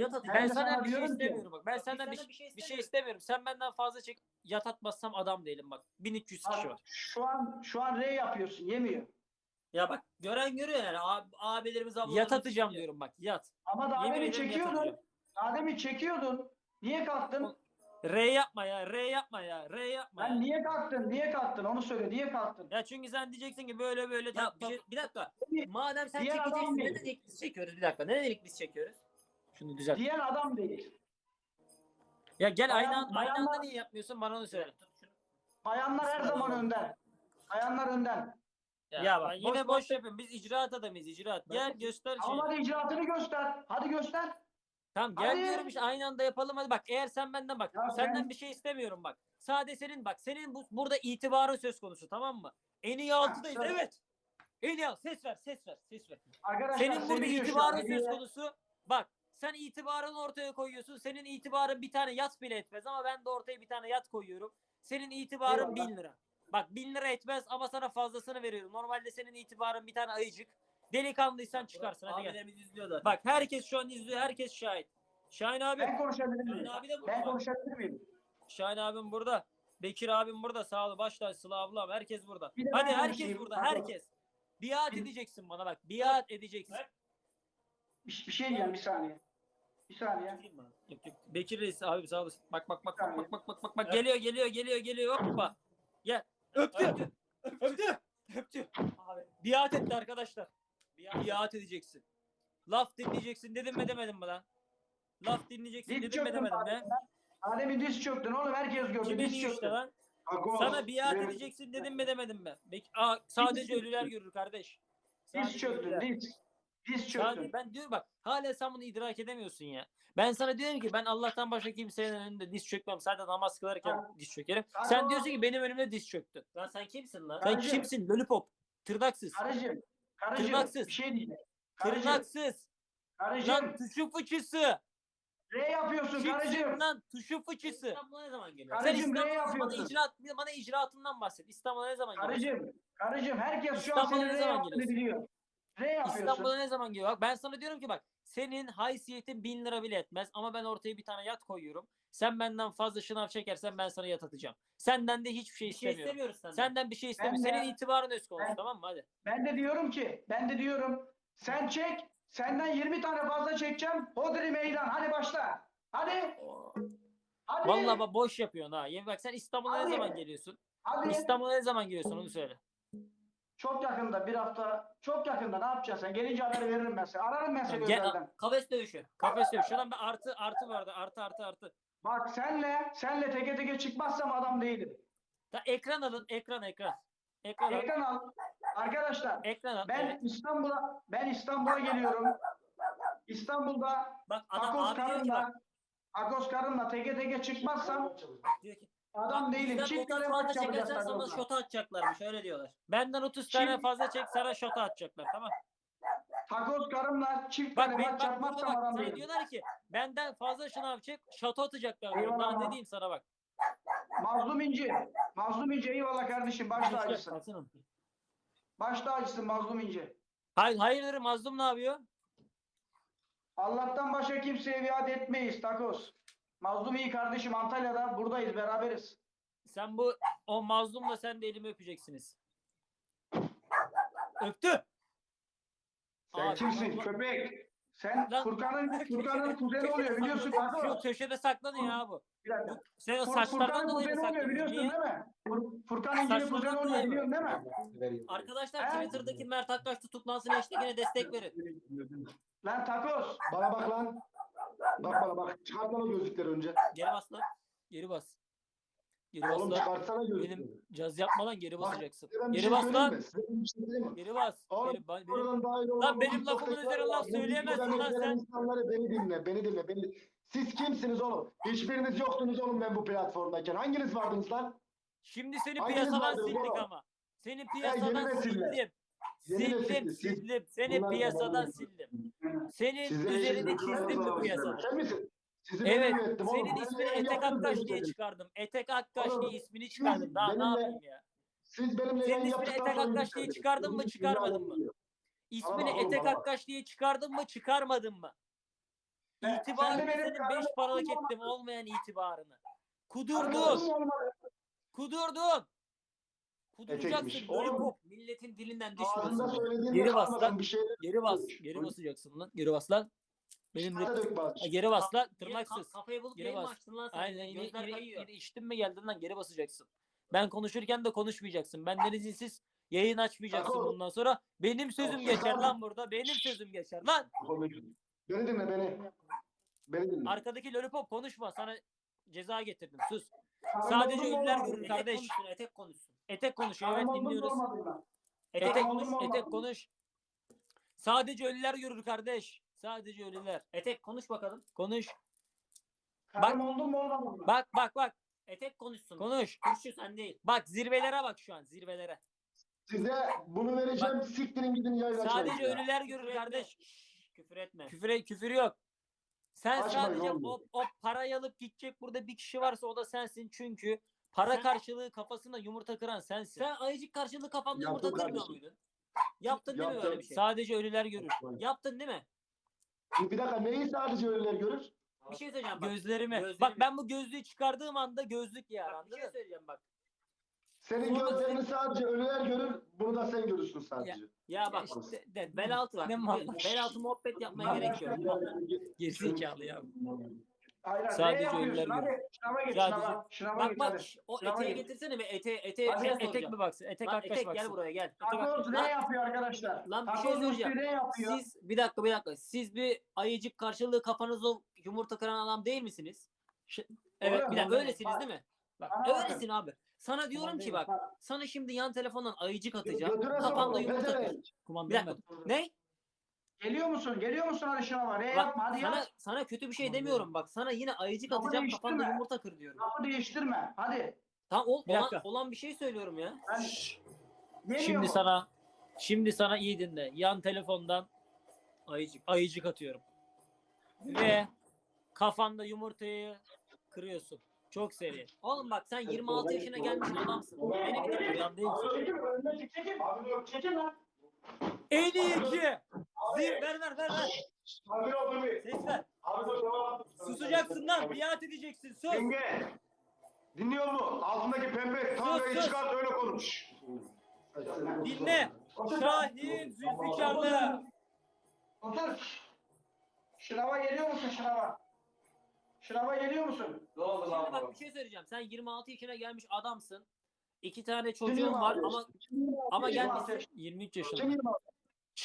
Yat at. Ben Ben sana bir şey ki- istemiyorum bak. Ben senden bir, senden bir şey bir şey istemiyorum. Sen benden fazla çek yat atmazsam adam değilim bak. 1200 kişi Bak, var. şu an şu an R yapıyorsun yemiyor. Ya bak gören görüyor yani. Ab abilerimiz ablalarımız. Yat atacağım diyorum bak yat. Ama daha demin çekiyordun. Daha demin çekiyordun. Niye kalktın? R yapma ya R yapma ya R yapma ya. Ben niye kalktın? Niye kalktın? Onu söyle. Niye kalktın? Ya çünkü sen diyeceksin ki böyle böyle Ya bir, şey, bir dakika. Madem sen diğer çekeceksin neden ilk biz çekiyoruz? Bir dakika. Neden ilk biz çekiyoruz? Şunu düzelt. Diyen adam değil. Ya gel aynı, Bayan- an- aynı anda niye yapmıyorsun bana onu söyle. Bayanlar her zaman önden. Bayanlar önden. Ya, bak ben yine boş- boş, yapıyorsun. Biz icraat adamıyız icraat. Gel göster şeyi. Ama hadi icraatını göster. Hadi göster. Tamam gel Hadi. diyorum işte aynı anda yapalım hadi bak eğer sen benden bak Ya senden sen- bir şey istemiyorum bak. Sade senin bak senin bu, burada itibarın söz konusu tamam mı? En iyi altıdayız söyle. evet. En iyi alt- ses ver ses ver ses ver. Arkadaşlar Senin burada seviliyor şu itibarın söz konusu. Bak sen itibarını ortaya koyuyorsun. Senin itibarın bir tane yat bile etmez ama ben de ortaya bir tane yat koyuyorum. Senin itibarın bin lira. Bak bin lira etmez ama sana fazlasını veriyorum. Normalde senin itibarın bir tane ayıcık. Delikanlıysan çıkarsın hadi gel. Abilerimiz izliyor zaten. Bak herkes şu an izliyor. Herkes şahit. Şahin abi. Ben konuşabilir Şahin miyim? abi de burada. Ben konuşabilir miyim? Şahin abim burada. Bekir abim burada. Sağ ol. Başta Sıla ablam. Herkes burada. Bir de Hadi ben herkes konuşayım. burada. Pardon. Herkes. Biat edeceksin bana bak. Biat edeceksin. Bir, bir şey diyeceğim bir saniye. Bir saniye. Yok, yok. Bekir Reis abi sağ olasın. Bak bak bak saniye. bak bak bak bak bak geliyor geliyor geliyor geliyor hoppa. Gel. Öptü. Öptü. Öptü. Öptü. Abi. Biat etti arkadaşlar. Biat edeceksin. Laf dinleyeceksin dedim mi demedim mi lan? Laf dinleyeceksin Diz dedim mi çöktün demedim mi? Adem'in diz çöktün oğlum herkes gördü. Kimin Diz çöktün. lan? Agos, Sana biat edeceksin dedim mi demedim mi? Bek Aa, sadece Diz ölüler çöktün. görür kardeş. Diz Sadece çöktün ölüler. diz. Diz çöktün. ben diyorum bak hala sen bunu idrak edemiyorsun ya. Ben sana diyorum ki ben Allah'tan başka kimsenin önünde diz çökmem. Sadece namaz kılarken Ha. diz çökerim. Ha, Sen diyorsun ki benim önümde diz çöktün. Lan sen kimsin lan? Sen kimsin? Lollipop. Tırnaksız. Karıcığım. Karıcığım. Tırnaksız. Bir şey diyeceğim. Karıcığım. Tırnaksız. Karıcığım. Lan tuşu fıçısı. R yapıyorsun Kimsin karıcığım. lan tuşu fıçısı. İstanbul'a ne zaman geliyor? Karı- Sen Karıcığım, ne İstanbul'a bana, yapıyorsun? icraat, bana icraatından bahset. İstanbul'a ne zaman geliyorsun? Karıcığım. Karıcığım herkes şu an senin ne yaptığını geliyorsun? biliyor. R yapıyorsun. İstanbul'a ne zaman geliyor? Bak ben sana diyorum ki bak senin haysiyetin bin lira bile etmez ama ben ortaya bir tane yat koyuyorum. Sen benden fazla şınav çekersen ben sana yat atacağım. Senden de hiçbir şey Bir şey istemiyorum. istemiyoruz senden. Senden bir şey istemiyorum. Ben de- Senin itibarın öz konusu Ben- tamam mı? Hadi. Ben de diyorum ki, ben de diyorum sen çek, senden 20 tane fazla çekeceğim. Hodri meydan. Hadi başla. Hadi. Hadi. Vallahi bak boş yapıyorsun ha. Yemin bak sen İstanbul'a ne Hadi. zaman geliyorsun? Hadi. İstanbul'a ne zaman geliyorsun onu söyle. Çok yakında bir hafta. Çok yakında ne yapacaksın sen? Gelince haber veririm ben seni. Ararım ben seni Gel- özelden. Kafes dövüşü. Kafes diyor. Şu an ben artı artı vardı. Artı artı artı. Bak senle, senle teke teke çıkmazsam adam değilim. Ta, ekran alın. Ekran ekran. Ekran al. Ekran al. Arkadaşlar Ekran al. ben Evet. İstanbul'a ben İstanbul'a geliyorum. İstanbul'da Bak adam Akos abi diyor ki karınla. Akos karınla teke teke çıkmazsam Diyor ki adam değilim. bizden Çift 30 tane fazla maç yapacağız çekersen sana takımda. şota atacaklarmış öyle diyorlar. Benden 30 Şimdi- tane fazla çek sana şota atacaklar. Tamam. Takoz karımla çift Bak, ben, maç bak burada yapmazsam bak adam sana değilim. diyorlar ki benden fazla şınav çek şato atacaklar. Eyvallah ama. ne diyeyim sana bak. Mazlum İnci. Mazlum İnci eyvallah kardeşim. Baş tacısın. Alsana. Baş tacısın Mazlum İnci. Hayır, hayırdır Mazlum ne yapıyor? Allah'tan başka kimseye biat etmeyiz Takoz. Mazlum iyi kardeşim Antalya'da buradayız beraberiz. Sen bu o mazlumla sen de elimi öpeceksiniz. Öptü. Sen Abi, kimsin Allah- köpek? Sen Lan- Furkan'ın Furkan'ın kuzeni oluyor biliyorsun Şu Takoz. köşede saklanıyor ha bu. Bir dakika. Sen o Fur- saçlardan Furkan'ın dolayı mı kuzeni saklanıyorsun? biliyorsun Niye? değil mi? Fur- Furkan'ın yine Saçlardan kuzeni dolayı oluyor mı? biliyorsun değil mi? Arkadaşlar Evet. Twitter'daki Mert Aktaş tutuklansın hashtagine destek verin. Lan Takoz. Bana bak lan. Bak bana bak. Çıkartsana gözlükleri önce. Geri bas lan. Geri bas. Geri bas Oğlum lan. çıkartsana gözlükleri. Benim caz yapma lan geri basacaksın. Size ben bir Geri şey bas söyleyeyim lan. mi? Size bir şey söyleyeyim mi? Geri bas. Oğlum, Geri, ba- benim, Buradan dahil olan Lan bu benim TikTok'taki lafımın üzerine laf bu söyleyemezsin lan sen. insanları beni dinle, beni dinle, beni Siz kimsiniz oğlum? Hiçbiriniz yoktunuz oğlum ben bu platformdayken. Hanginiz vardınız lan? Şimdi seni Hanginiz piyasadan vardı sildik ama. Seni yeni piyasadan nesiller. sildim. Sildim, sildim. Seni Bunlar piyasadan sildim. Senin Size üzerini çizdim bu piyasada. Sen misin? Sizi Evet, ben oğlum. senin Ben ismini en Etek Akkaş diye çıkardım. Etek Akkaş Oğlum, diye ismini çıkardım. Daha ne benimle- yapayım ya? Siz benimle Senin ismini Etek Akkaş diye çıkardın mı, çıkarmadın mı? İsmini oğlum, Etek. Akkaş diye çıkardın mı, çıkarmadın mı? İtibarını senin beş paralık ettim olmayan itibarını. Kudurdun. Kudurdun. Kuduracaksın. Etekmiş. Böyle Oğlum. Milletin dilinden Ağzında söylediğin Geri bas kalmasın lan. bir şey. Geri bas. Geri basacaksın lan. Geri bas lan. Benim de... Hadi dök bas. Ha, Geri bas lan. Niye Tırnaksız. ka- Kafayı bulup Geri yayın bas. açtın lan sen? Aynen yine, Gözler yine, kayıyor. yine içtin mi geldin lan geri basacaksın. Ben konuşurken de konuşmayacaksın. Benden izinsiz yayın açmayacaksın Tako. bundan sonra. Benim sözüm Tako. geçer lan burada. Benim sözüm geçer lan. Beni dinle beni. Beni dinle. Arkadaki lollipop konuşma. Sana ceza getirdim. Sus. Sadece ünlüler görür Etek kardeş. konuşsun, etek konuşsun. Etek konuşuyor. Evet mu dinliyoruz. Etek konuş. Etek konuş. Sadece ölüler görür kardeş. Sadece ölüler. Etek konuş bakalım. Konuş. Karnım oldu mu olmadı mı? Bak bak bak. Etek konuşsun. Konuş. Kurşu sen değil. Bak zirvelere bak şu an zirvelere. Size bunu vereceğim. Siktirin gidin açmayın. Sadece ya. ölüler görür kardeş. Küfür etme. Küfür, küfür yok. Sen Açmayın sadece oğlum. o, o parayı alıp gidecek burada bir kişi varsa o da sensin çünkü para Sen- karşılığı kafasına yumurta kıran sensin. Sen ayıcık karşılığı kafanda yumurta kırmıyor muydun? Yaptın değil mi Yaptım. böyle bir şey? Sadece ölüler görür. Yaptın değil mi? Bir dakika neyi sadece ölüler görür? Bir şey söyleyeceğim bak. Gözlerimi. Gözlerimi- Bak ben bu gözlüğü çıkardığım anda gözlük yer Bak, bir şey söyleyeceğim bak. Senin Sonra gözlerini sadece ölüler görür. Bunu da sen görürsün sadece. Ya bak İşte de, bel altı var. Bel altı muhabbet yapmaya gerek yok. Gerizekalı ya. Hayır, Sadece ölüler Hadi şınava geç Sadece- şınava. Şınava Bak geç bak hadi. o Şınava eteği geç. getirsene bir ete eteğe Hadi etek soracağım. mi baksın? Etek Lan arkadaş etek baksın. gel buraya gel. Takoz ne yapıyor arkadaşlar? Lan bir şey söyleyeceğim. ne yapıyor? Siz bir dakika bir dakika. Siz bir ayıcık karşılığı kafanızda yumurta kıran adam değil misiniz? Ş- evet Doğru, bir dakika öylesiniz Bak, değil mi? Bak bakın. öylesin abi. Sana diyorum ki bak sana şimdi yan telefondan ayıcık atacağım. Kafanda yumurta ben. Ne? Geliyor musun? Geliyor musun hadi şınava? Ne Bak, yapma hadi sana, yap. sana kötü bir şey demiyorum bak. Sana yine ayıcık Lafı atacağım kafanda yumurta kır diyorum. Lafı değiştirme. Hadi. Tamam ol, Bir olan, dakika. olan bir şey söylüyorum ya. Ben... Geliyor Şimdi mu? sana şimdi sana iyi dinle. Yan telefondan Ayıcık. ayıcık atıyorum. Ve kafanda yumurtayı kırıyorsun. Çok seri. Oğlum bak sen 26 yaşına gelmiş adamsın. Beni bir. Yan değil misin? Çekil, önüne çek, çekil. Çekil lan. En iyi iki. Zir, ver ver ver ver. Ses ver. Susacaksın lan. Biat edeceksin. Sus. Yenge. Dinliyor mu? Altındaki pembe tangayı sus. çıkart öyle konuş. Dinle. Şahin Zülfikarlı. Otur. Şınava geliyor musun şınava? Şınava geliyor musun? Şimdi bak bir şey söyleyeceğim. Sen 26 yaşına gelmiş adamsın. İki tane çocuğun var ama ama altı? 23 Kim yaşında.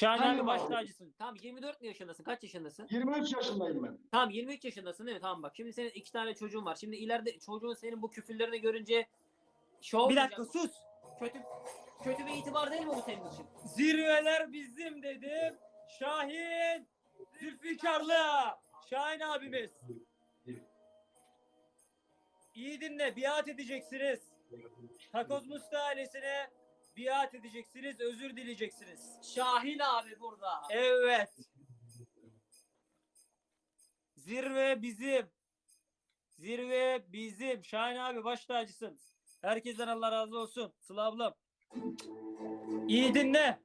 Yirmi altı? Şahin Sen abi yirmi baş tacısın. Tamam 24 mu yaşındasın? Kaç yaşındasın? 23 yaşındayım ben. Tamam 23 yaşındasın değil mi? Tamam bak. Şimdi senin iki tane çocuğun var. Şimdi ileride çocuğun senin bu küfürlerini görünce şov Bir dakika sus. Kötü kötü bir itibar değil mi bu senin için? Zirveler bizim dedim. Şahin Zülfikarlı. Şahin abimiz. İyi dinle. Biat edeceksiniz. Takoz Musta ailesine biat edeceksiniz. Özür dileyeceksiniz. Şahin abi burada. Evet. Zirve bizim. Zirve bizim. Şahin abi baş tacısın. Herkesten Allah razı olsun. Sıla ablam. İyi dinle.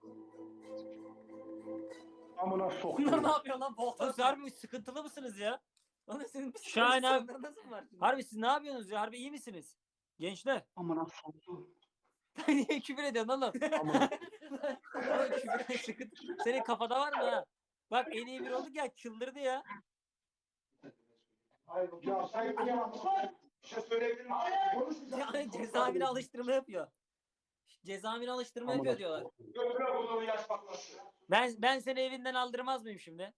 Amına Bunlar soktum. ne yapıyor lan? Oğlum siz harbi sıkıntılı mısınız ya? Lan senin Şahin abi. Harbi siz ne yapıyorsunuz ya? Harbi iyi misiniz? Gençler. Amına soktum. Niye küfür ediyorsun oğlum? Amına. Oğlum küfür sıkıntı. Senin kafada var mı ya? Bak en iyi bir olduk ya çıldırdı ya. Ya sen bir şey söyleyebilir miyim? Yani cezaevine alıştırma yapıyor. Cezaevine alıştırma yapıyor diyorlar. Götüre bunu yaş patlasın. Ben ben seni evinden aldırmaz mıyım şimdi?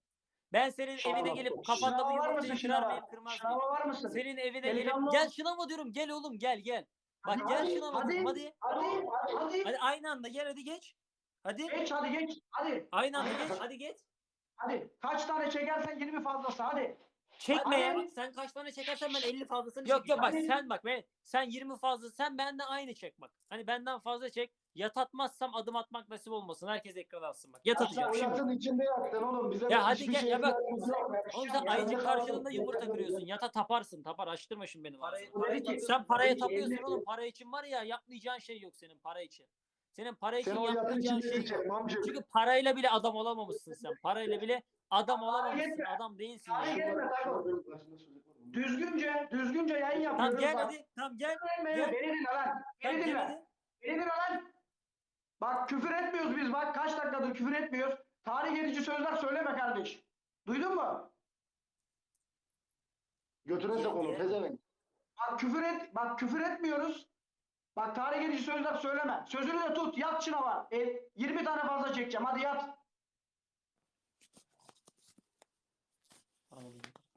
Ben senin evine gelip kafanda bu Şınava var yumurtayı mısın kırar şınava? mıyım kırmaz mıyım? Şınava var mısın? Senin evine gelip Delikanlı gel şınava diyorum gel oğlum gel gel. Bak Hadi, gel hadi, şınava hadi. diyorum hadi. Hadi, hadi, hadi. Hadi aynı anda gel hadi geç. Hadi Geç hadi geç. Hadi. aynı anda geç. Hadi geç. Hadi. Kaç tane çekersen 20 fazlası hadi. Çekme ya. Hadi, Sen kaç tane çekersen ben 50 fazlasını Yok yok bak Hadi. sen bak ben sen 20 fazla sen benden aynı çek bak. Hani benden fazla çek. Yat atmazsam adım atmak nasip olmasın. Herkes ekran alsın bak. Yat Sen atacağım şimdi. yatın içinde yattın oğlum. Bize Ya hadi gel, ya şeyden bak. Oğlum sen Ya, ayıcık ya, karşılığında ya, yumurta ya, kırıyorsun. Yata taparsın. Tapar açtırma şimdi benim Parayı, parayı. Sen paraya tapıyorsun oğlum. Para için var ya yapmayacağın şey yok senin para için. Senin para için Sen yapmayacağın şey yok. Çünkü parayla bile adam olamamışsın sen. Parayla bile Adam olamamışsın. Adam değilsin. Ya. Düzgünce, düzgünce yayın Tamam yapıyoruz. gel bak. hadi. Tamam gel. Beni Gel. beni dinle lan. Tamam, Beni gel dinle. Beni dinle lan. Bak küfür etmiyoruz biz bak. Kaç dakikadır küfür etmiyoruz. Tarih edici sözler söyleme kardeş. Duydun mu? Götüre sok onu pezevenk. Bak küfür et, bak küfür etmiyoruz. Bak tarih edici sözler söyleme. Sözünü de tut. Yat şınava. E, 20 tane fazla çekeceğim. Hadi yat.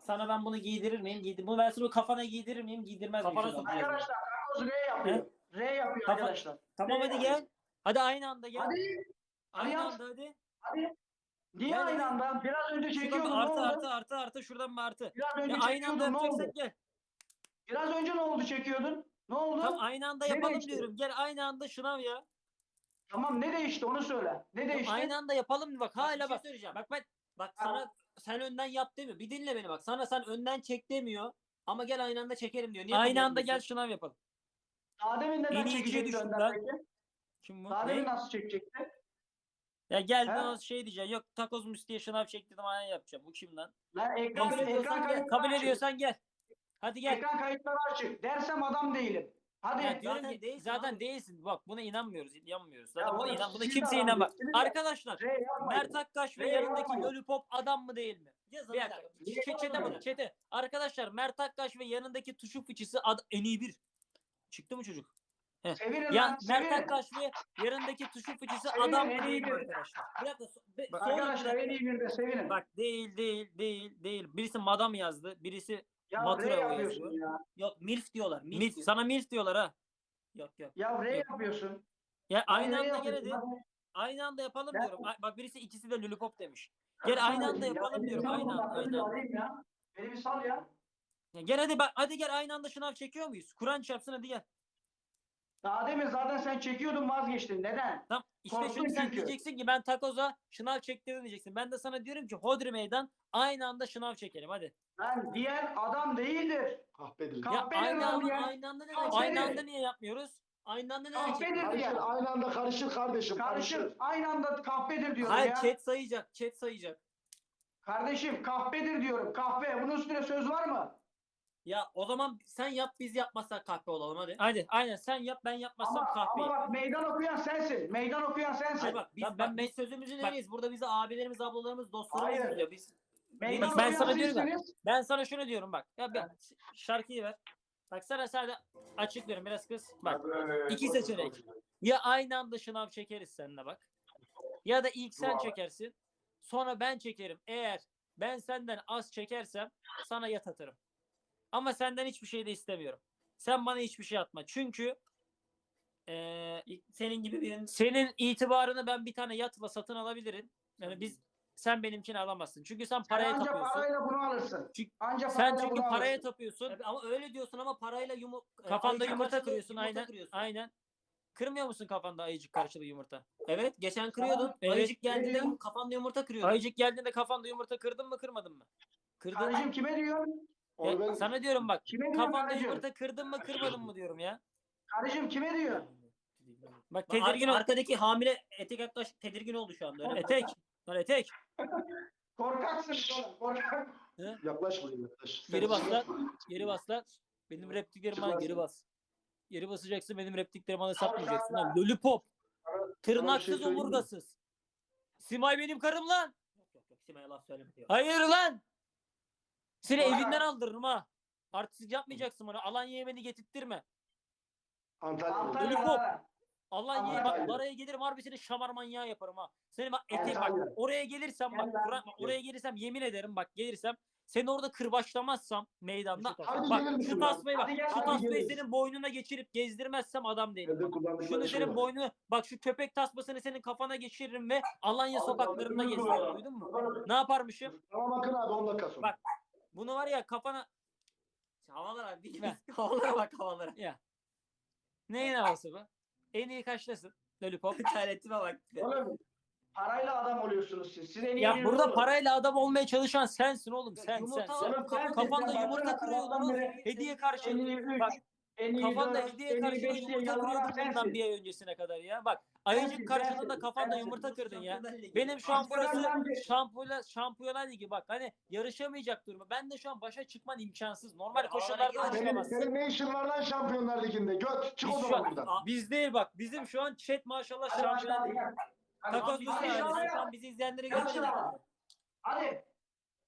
Sana ben bunu giydirir miyim? Giydir. Bunu ben sana kafana giydirir miyim? Giydirmez miyim? Kafana. Arkadaşlar R yapıyor. R yapıyor Kafa- arkadaşlar. Tamam hadi gel. Hadi aynı anda gel. Hadi. Aynı yap. anda hadi. Hadi. Niye Gel, aynı hadi. anda? Biraz önce Ne artı artı artı artı şuradan bir artı. Biraz önce Ya aynı anda. Ne yapacaksak gel. Biraz önce ne oldu çekiyordun? Ne oldu? Tamam aynı anda Ne yapalım değişti? diyorum. Gel aynı anda şınav ya. Tamam ne değişti onu söyle. Ne değişti? Aynı anda yapalım bak. Hala şey bak. söyleyeceğim. Bak ben Bak Ha. sana sen önden yap demiyor. Bir dinle beni bak. Sana sen önden çek demiyor. Ama gel aynı anda çekelim diyor. Niye aynı anda gel etmiyorsun? şınav yapalım. Daha demin neden Beni ikiye çekecekti düştün önden peki? Kim bu? Daha Ne? demin nasıl çekecekti? Ya gel He? bana şey diyeceksin. Yok takoz müstiye şınav çektirdim aynen yapacağım. Bu kim lan? Lan ekran, Kabul ekran ediyorsan gel. kayıtları Kabul açık. ediyorsan gel. Hadi gel. Ekran kayıtları açık. Dersem adam değilim. Hadi. Ya diyorum Zaten ki, değilsin zaten abi. değilsin. Bak buna inanmıyoruz. inanmıyoruz. Ya Zaten buna oğlum, inan. Buna siz kimse adam inanmaz. değilsiniz. Arkadaşlar yapmayın. Mert Akkaş ve R yanındaki yapmayın. Lollipop adam mı değil mi? Yazın Bir dakika. Çete bunu. Çete. Arkadaşlar Mert Akkaş ve yanındaki tuşu fıçısı ad en iyi bir. Çıktı mı çocuk? Sevirin Ya lan. Mert Sevirin. Akkaş ve yanındaki tuşu fıçısı adam mı değil mi arkadaşlar? Bir dakika. be- Bak, Arkadaşlar en iyi bir de sevinin. Bak değil değil değil değil. Birisi madam yazdı. Birisi ya Matura yazıyor. ya. Yok milf diyorlar. Milf, milf, diyor. sana milf diyorlar ha. Yok yok. Ya R Yok. yapıyorsun. Ya aynı R anda hadi. Hadi. Aynı anda yapalım Ben- diyorum. Bak birisi ikisi de lollipop demiş. Gel aynı anda Ya yapalım beni diyorum. Aynı anda. beni Aynı bir anda. ya. Beni bir sal ya. Ya gel hadi bak hadi gel aynı anda şınav çekiyor muyuz? Kur'an çarpsın hadi gel. Daha demin zaten sen çekiyordun vazgeçtin. Neden? Tamam işte Korktun şimdi sen çünkü. diyeceksin ki ben takoza şınav çektirdim diyeceksin. Ben de sana diyorum ki Hodri meydan aynı anda şınav çekelim hadi. Lan diyen adam değildir. Kahpedir. Kah- Ya Kahpedir aynı lan anda, ya. Aynı anda neden Kahpedir. aynı anda niye yapmıyoruz? Aynı anda neden Kahpedir çekiyor? diyen. Karışır, aynı anda karışır kardeşim. Karışır. Aynı anda kahpedir diyorum Hayır ya. chat sayacak. Chat sayacak. Kardeşim kahpedir diyorum. Kahpe. Bunun üstüne söz var mı? Ya o zaman sen yap biz yapmazsak kahpe olalım hadi. Hadi aynen sen yap ben yapmazsam Ama, kahveyi. ama bak meydan okuyan sensin. Meydan okuyan sensin. Hayır bak biz, bak, ben- biz sözümüzü bak-. Burada bize abilerimiz, ablalarımız, dostlarımız Hayır. izliyor. Biz Meydan ben okuyan sana diyorum ya. sizsiniz. Ben sana şunu diyorum bak. Ya bir şarkıyı ver. Bak sana sadece açıklıyorum biraz kız. Bak iki seçenek. Ya aynı anda şınav çekeriz seninle bak. Ya da ilk sen çekersin. Sonra ben çekerim. Eğer ben senden az çekersem sana yat atarım. Ama senden hiçbir şey de istemiyorum. Sen bana hiçbir şey atma. Çünkü eee, senin gibi birinin senin itibarını ben bir tane yatla satın alabilirim. Yani biz sen benimkini alamazsın. Çünkü sen paraya Anca tapıyorsun. parayla bunu alırsın. Çünkü Anca Sen parayla çünkü bunu paraya alırsın. tapıyorsun. Tabii ama öyle diyorsun ama parayla yumu Kafanda ayıcık yumurta karşılığı kırıyorsun yumurta aynen. kırıyorsun. Aynen. Kırmıyor musun kafanda ayıcık karşılığı yumurta? Evet geçen kırıyordun. Evet. Ayıcık geldiğinde kafanda yumurta kırıyordun. Ayıcık geldiğinde kafanda yumurta kırdın mı kırmadın mı? Kırdın? Kardeşim kime diyorsun? Ya ben sana diyorum bak. Kime Kafanda kardeşim? yumurta kırdın mı kırmadın mı diyorum ya. Kardeşim kime diyorsun? Bak tedirgin ar- arkadaki hamile etek yaklaş tedirgin oldu şu anda. Öyle. Etek. Lan etek. Korkaksınız oğlum. Korkak. yaklaş buraya yaklaş. Geri bas lan. Geri bas lan. Benim repliklerim bana geri bas. Geri basacaksın benim repliklerimi bana satmayacaksın lan. Lollipop. Tırnaksız söyleyeyim mi? omurgasız. Simay benim karım lan. Yok yok yok Sima'ya laf söyleme diyor. Hayır lan. Seni Bana- evinden aldırırım ha. Artistik yapmayacaksın bana. Alanya yemeni getirttirme. Antalya. Antalya. Lollipop. Alanya bak Antalya. oraya gelirim harbi seni şamar manyağı yaparım ha. Seni bak etek bak oraya gelirsem bak. Kur'an- bak, oraya gelirsem yemin ederim bak gelirsem seni orada kırbaçlamazsam meydanda Hadi bak şu tasmayı bak şu tasmayı senin boynuna geçirip gezdirmezsem adam değilim. Kullandıkları Şunu şey senin boynuna bak şu köpek tasmasını senin kafana geçiririm ve Alanya sokaklarında gezdiririm duydun mu? Ne yaparmışım? Tamam bakın abi 10 dakika sonra. Bak. Bunu var ya kafana Havalara bir Ver. havalara bak havalara. ya. Neyin havası bu? En iyi kaçtasın? Lollipop. Gayretime bak. Oğlum parayla adam oluyorsunuz siz. Siz en iyi Ya burada olun. parayla adam olmaya çalışan sensin oğlum sen sen. Yumurta sen. Oğlum kafanda sen yumurta baksana, kırıyor sabahtan lan. beri Hediye karşılığı. Bak En iyi kafanda dört, hediye en iyi karşılığı beş diye yumurta kırıyordun bundan sensin. bir ay öncesine kadar ya. Bak ayıcık Sensin, karşılığında sensin, kafanda sensin. yumurta kırdın ya. Şampiyonlar Ligi. Benim şu an burası Şampiyonlar Ligi. şampiyonlar, şampiyonlar ligi bak hani yarışamayacak duruma. Ben de şu an başa çıkman imkansız. Normal Ya, koşullarda da gel. Senin, çıkamazsın. senin ne işin var lan Şampiyonlar Ligi'nde? Göt çık o Biz, şu zaman an, buradan. Biz değil bak. Bizim şu an chat maşallah Hadi şampiyonlar başla, ligi. hadi. Hadi, Takas hadi, hadi, hadi. Bizi izleyenleri Gel görmedin. şuna. Hadi.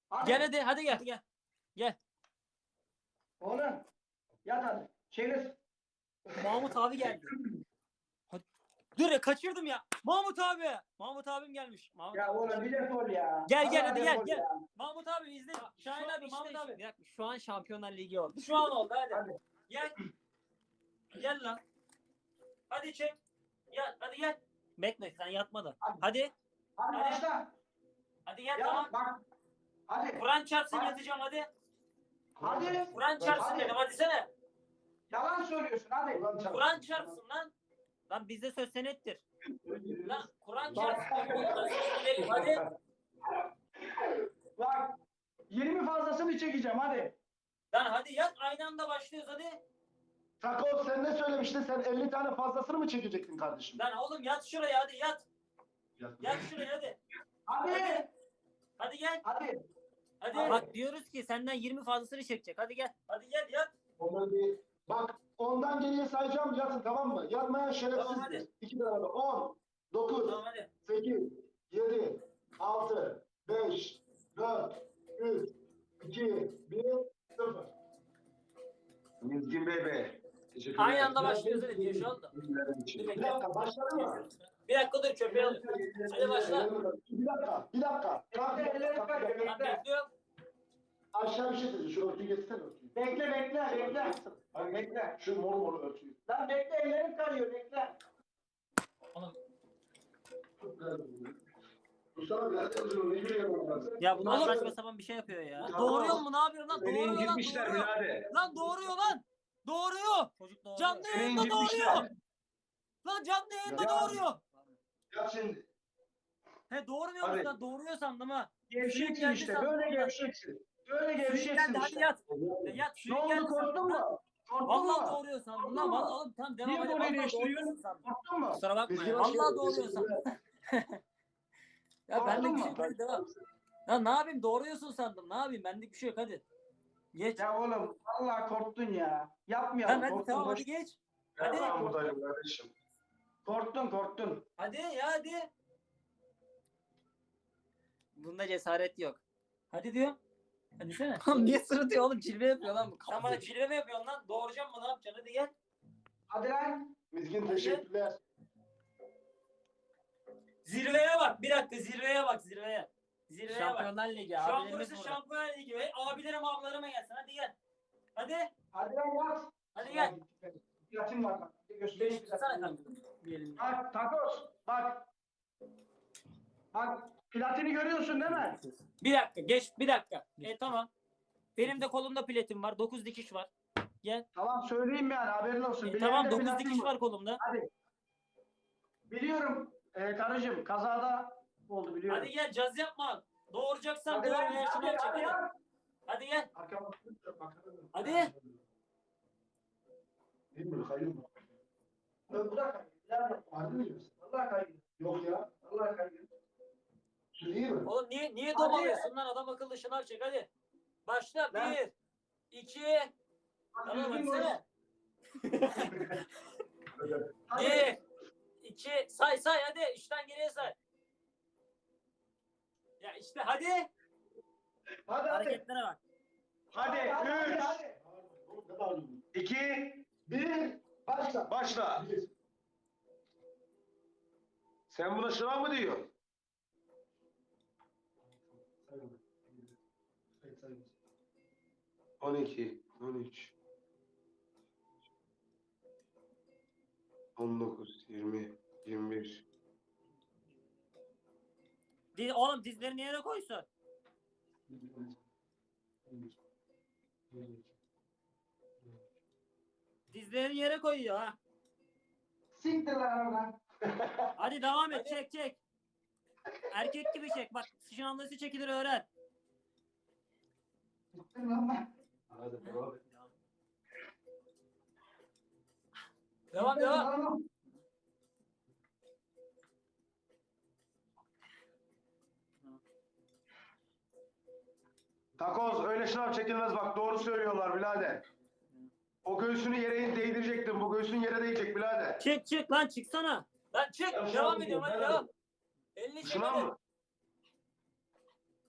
Hadi. Gel hadi hadi gel. Gel. Gel. Oğlum. Yat hadi. Çevir. Mahmut abi geldi. Hadi. Dur ya kaçırdım ya. Mahmut abi. Mahmut abim gelmiş. Mahmut Ya oğlum bir defol ya. Gel, gel, hadi gel, gel. ya. Mahmut abi izle. Şahin abi, Mahmut abi. bir dakika, şu an Şampiyonlar Ligi oldu. Şu an oldu hadi. Hadi. Gel. Gel lan. Hadi çek. Gel hadi gel. Bekle sen yatma da. Hadi. Hadi. Hadi Hadi. başla. Hadi gel Ya tamam. bak. Hadi. Kur'an çarpsın Hadi. yatacağım hadi. Hadi. Kur'an çarpsın Hadi. dedim hadi sene. Yalan söylüyorsun hadi. Kur'an çarpsın lan. Lan bizde söz senettir. Lan Kur'an çarpsın. Hadi. Bak. 20 fazlasını çekeceğim hadi. Lan hadi yat aynı anda başlıyoruz hadi. Takos sen ne söylemiştin? Sen 50 tane fazlasını mı çekecektin kardeşim? Lan oğlum yat şuraya hadi yat. Yat şuraya hadi. Hadi. Hadi gel. Hadi. Hadi. Hadi. Bak diyoruz ki senden 20 fazlasını çekecek. Hadi gel. Hadi gel yat. Onları bir... Bak ondan geriye sayacağım yatın tamam mı? Yatmayan Tamam, hadi. şerefsizdir. İki beraber. 10, 9, Tamam hadi. 8, 7, 6, 5, 4, 3, 2, 1, 0. Mümkün Bey Bey. Teşekkür Aynı anda başlıyoruz diyor şu anda. Bir dakika başladı mı? Bir dakika dur köpeği alayım. Hadi başla. Bir dakika, bir dakika. Kalk, Bekle, kalk, bekle. Ben bekliyorum. Aşağı bir şey dedi. Şu örtüyü getirsene örtüyü. Bekle bekle bekle. Bekle. Şu mor mor örtüyü. Lan bekle ellerim kayıyor bekle. Mustafa biraz. Ne? Ya bunlar Oğlum- saçma sapan bir şey yapıyor ya. Tamam. Doğuruyor mu? Ne yapıyor lan? Beni Doğuruyor lan. incitmişler Doğuruyor. birader. Lan doğuruyor lan. Doğuruyor. Çocuk doğuruyor. Canlı Beni yayında doğuruyor. incitmişler. Lan canlı yayında Ya. doğuruyor. Ya şimdi. He doğurmuyor Hadi. lan. Doğuruyor sandım ha. Gevşeksin geldi işte sandım böyle gevşeksin. Böyle Suyun gevşeksin hadi işte. yat. Ya yat Ne suyun oldu korktun mu? Korktun Vallahi mu? doğuruyor sandım Korktun lan. mu? Vallahi oğlum tamam devam Niye hadi. böyle Vallahi sandım. Korktun mu? Kusura bakma Biz ya. yine Vallahi doğuruyor sandım. Ya Korktun benlik bir mu? şey yok hadi devam. Ya ne yapayım doğuruyorsun sandım. Ne yapayım benlik bir şey yok hadi. Geç. Ya oğlum vallahi korktun ya. Yapmayalım. Tamam hadi korktun, tamam boş- hadi geç. Ben Hadi. buradayım kardeşim. Korktun korktun. Hadi ya hadi. Bunda cesaret yok. Hadi diyor. Hadi sene. Oğlum niye sırıtıyor oğlum? Cilve yapıyor lan bu. Sen bana cilve mi yapıyorsun lan? Doğuracağım mı ne yapacaksın? Hadi gel. Hadi lan. Mizgin teşekkürler. Zirveye bak. Bir dakika zirveye bak zirveye. Zirveye bak. Şampiyonlar Ligi Şu an abilerimiz burası burada. şampiyon ligi. Ve abilerim ablalarıma gelsin. Hadi gel. Hadi. Hadi lan yat. Hadi gel. Yatayım bak. Göstereyim Sana kanka. Bak takos. Bak. Bak platini görüyorsun değil mi? Bir dakika geç bir dakika. E tamam. Benim de kolumda platin var. 9 dikiş var. Gel. Tamam söyleyeyim yani haberin olsun. E, Bileğimde tamam 9 platin dikiş var kolumda. Hadi. Biliyorum. Ee, karıcığım kazada oldu biliyorum. Hadi gel caz yapma. Doğuracaksan Hadi doğru lan, hadi, hadi Hadi. lan. Hadi gel. Arkama Hadi. Değil mi? Hayır mı? Bırak? Vallahi kayıyor. Yok ya. Vallahi kayıyor. İyi mi? Oğlum niye niye Hadi. domalıyorsun lan adam akıllı şınav çek hadi. Başla. 1 2 Bak, Tamam hadi. Hadi. 1 2 say say hadi üçten geriye say. Ya işte hadi. Hadi hadi. Hareketlere bak. Hadi. Hadi, hadi, 3, hadi. Ne bağırıyorsun? 2, Bir. Başla. başla. Bir. Sen buna sınav mı diyorsun? 12, 13, 19, 20, 21. Di- Oğlum dizlerini yere koysun. Dizlerini yere koyuyor ha. Siktir lan oradan. Hadi devam et çek çek. Erkek gibi çek. Bak sıçan nasıl çekilir öğren. Siktir lan ben. Hadi devam et. Devam devam. Takoz öyle şınav çekilmez bak doğru söylüyorlar birader. O göğsünü yere değdirecektin. Bu göğsün yere değecek birader. Çık çık lan çıksana. Lan çık. Ya Devam ediyorum hadi devam. Elini çek Şınav hadi. mı?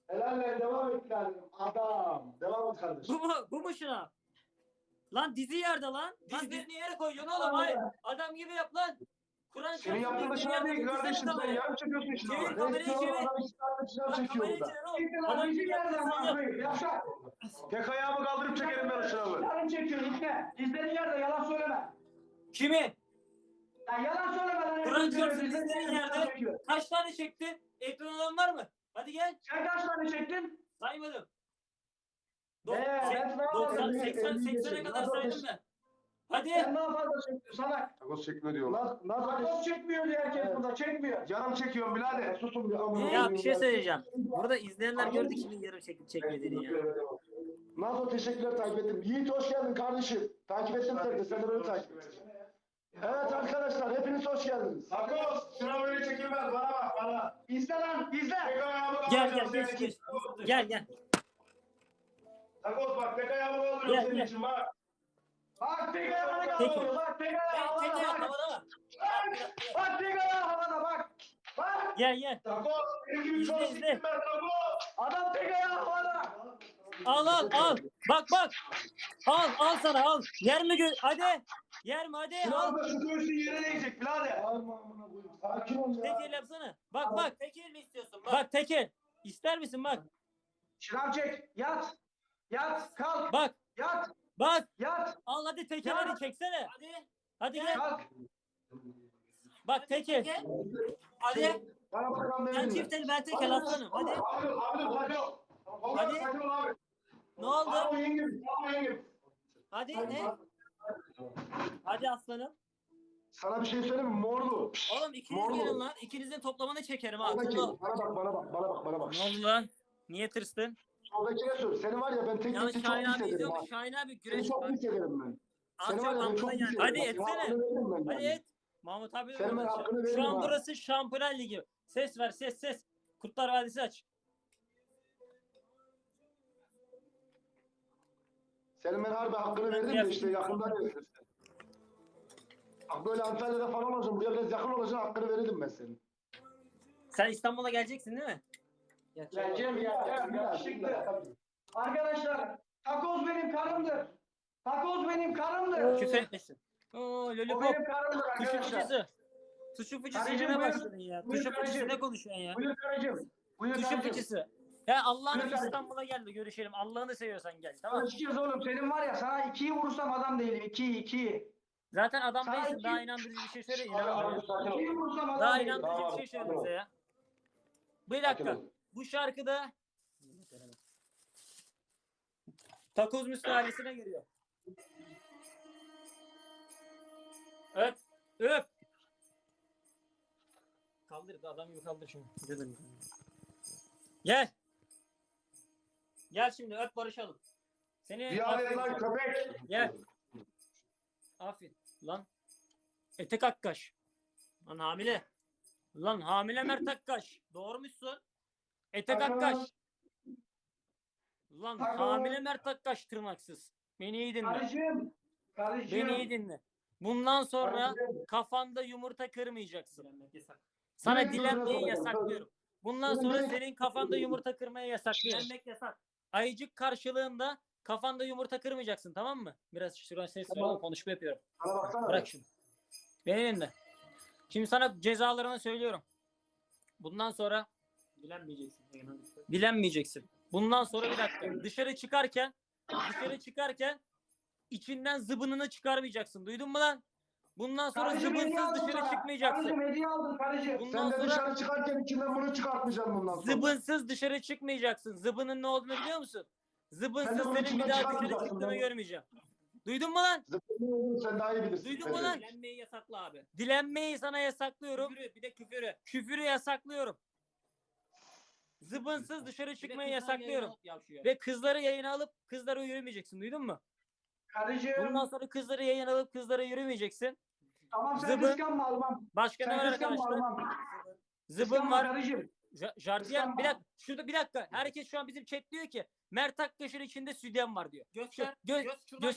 Helal lan devam et lan. Adam. Devam et kardeşim. Bu mu? Bu mu şuna? Lan dizi yerde lan. Lan dizi- Dizlerini yere koyacaksın oğlum hayır. Adam gibi yap lan. Kur'an Senin yaptığın yere değil kardeşim. Sen yarım çekiyorsun şınavı. Çevir kamerayı çevir. adam çekiyor burada. Çıktı lan, yaptın sen lan? Yavşak. Tek ayağımı kaldırıp çekerim ben o şınavı. Yarım çekiyor İbne. Dizlerin yerde yalan söyleme. Kimi? Ya yalan söyleme lan. Kur'an çarpsın, dizlerin yerde. Kaç tane çektin? Ekran olan var mı? Hadi gel. Sen kaç tane çektin? Saymadım. Ee, ben sana 90, elli- 80, elli 80'e geçelim. kadar Nasıl saydım ben. Hadi. Sen daha fazla çektin salak. Takoz çekme diyorlar. Nasıl, nasıl Takoz çekmiyor diye herkes Evet. burada çekmiyor. Yarım çekiyorum birader. Susun bir amına Ya bir şey ya. söyleyeceğim. Burada izleyenler gördü kimin yarım çekip çekmediğini ya. Nazo teşekkürler takip ettim. Yiğit hoş geldin kardeşim. Takip ettim seni de. Sen de beni takip et. Evet arkadaşlar hepiniz hoş geldiniz. Takoz şınav öyle çekilmez. Bana bak bana. İzle lan izle. Gel gel geç geç. Gel gel. Takoz bak tek ayağımı kaldırıyorum Gel, senin gel. için bak. Bak tek ayağını kaldırıyor. Bak tek ayağı havada bak. Bak tek ayağı havada bak. Bak. Gel gel. Takoz benim gibi çok siktim ben Takoz. Adam tek ayağı havada. Al al al. Bak bak. Al al sana al. Yer mi gö Hadi. Yer mi hadi al. Şınavda şu göğsün yere değecek birader. Alma amına koyayım. Sakin ol ya. Tekil yapsana. Bak bak. Tekil mi istiyorsun? Bak. Bak tekil. İster misin bak. Şınav çek. Yat. Yat. Kalk. Bak. Yat. Bak. Yat. Al hadi tekelleri Ya. çeksene. Hadi. Hadi gel. Kalk. Bak tekel. Hadi. Bana bakan Sen verin mi? çifteli ben tekel aslanım. Hadi. Abi abi. Hadi. Hadi. Ol abi. Ne oldu? Abi yengem. Abi yengem. Hadi ne? Hadi aslanım. Sana bir şey söyleyeyim mi? Morlu. Pişt. Oğlum ikiniz Morlu. gelin lan. İkinizin toplamını çekerim ha. Soldaki. Bana bak bana bak bana bak bana bak. Ne oldu lan? Niye tırstın? Soldakine sor. Seni var ya ben tek Yalnız tek çok Şahin pis abi ederim izliyor ha. mu? Şahin abi Seni güreş çok bak. pis ederim ben. Seni var ya ben çok pis yani. ederim. Hadi Bak, etsene. hakkını veririm ben Hadi yani. et. Mahmut abi de Senin ben burada. hakkını Şu veririm an ha. burası Şampiyonlar Ligi. Ses ver ses ses. Kurtlar Vadisi aç. Senin ben harbi hakkını verdim de işte yakında verirsin. Bak böyle Antalya'da falan olacağım. Buraya biraz yakın olacaksın hakkını verirdim ben senin. Sen İstanbul'a geleceksin değil mi? Geleceğim geleceğim. Yakışıklı. Arkadaşlar. Takoz benim karımdır. Takoz benim karımdır. Küfür etmesin. Oo O lollipop. benim karımdır Tuşu arkadaşlar. fıçısı. Tuşu fıçısı Karıcığım, yine buyur. başladın ya. Buyur Tuşu fıçısı karıcığım. ne konuşuyorsun ya? Buyur karıcığım. Buyur Tuşu karıcığım. fıçısı. Buyur karıcığım. İstanbul'a gel de görüşelim. Allah'ını seviyorsan gel tamam. Konuşacağız oğlum. Senin var ya sana ikiyi vurursam adam değilim. İkiyi ikiyi. Zaten adam Sana değilsin. iki- Daha inandırıcı bir şey söyle. İnanamıyorum. sakin. İkiyi vurursam adam Daha değilim. inandırıcı bir şey söyle bize ya. Bir Sakin dakika. ol. Bu şarkıda takoz müsaadesine giriyor. Öp. Öp. Kaldır adam gibi kaldır şunu. Gel. Gel şimdi öp barışalım. Seni Biat et lan köpek. Gel. Affet. Lan. Etek Akkaş. Lan hamile. Lan hamile Mert Akkaş. Doğurmuşsun. Etek. Akkaş. Lan Takım. hamile Mert Akkaş tırnaksız. Beni iyi dinle. Karıcığım. Karıcığım. Beni iyi dinle. Bundan sonra Karıcığım. kafanda yumurta kırmayacaksın. Sana dilenmeyi yasaklıyorum. Bundan sonra senin kafanda yumurta kırmaya yasaklıyorum. Dilenmek yasak. Ayıcık karşılığında kafanda yumurta kırmayacaksın tamam mı? Biraz şuradan ses Tamam. konuşma yapıyorum. Bana. Bırak şunu. Beni dinle. Şimdi sana cezalarını söylüyorum. Bundan sonra Dilenmeyeceksin. dilenmeyeceksin. Bundan sonra bir dakika. Dışarı çıkarken dışarı çıkarken içinden zıbınını çıkarmayacaksın. Duydun mu lan? Bundan sonra Karıcığım hediye zıbınsız aldım dışarı sana. çıkmayacaksın. Karıcığım hediye aldım karıcığım. Bundan Sen de sonra dışarı çıkarken içinden bunu çıkartmayacaksın bundan sonra. zıbınsız dışarı çıkmayacaksın. Zıbının ne olduğunu biliyor musun? Zıbınsız Sen de senin bir daha dışarı çıkarmayacaksın çıktığını lan. görmeyeceğim. Duydun mu lan? Zıpkın ne olduğunu sen daha iyi bilirsin. Duydun mu Sen de. lan? Dilenmeyi yasakla abi. Dilenmeyi sana yasaklıyorum. Küfürü, bir de küfürü. Küfürü yasaklıyorum. Zıbınsız dışarı Bir de çıkmayı kızlar yayına yasaklıyorum. alıp yavşıyor. Ve kızları yayına alıp kızlara yürümeyeceksin. Duydun mu? Karıcığım. Bundan sonra kızları yayına alıp kızlara yürümeyeceksin. Tamam sen Zıbın. kıskanma almam. Başka ne Sen var kıskanma arkadaşlar? almam. Zıbın Kıskanma var. karıcığım. Ja- Jardiyan bir dakika. Şurada bir dakika. Herkes şu an bizim chat diyor ki Mert Aktaş'ın içinde sütyen var diyor. Göster. Gö- Gö- şuradan göster.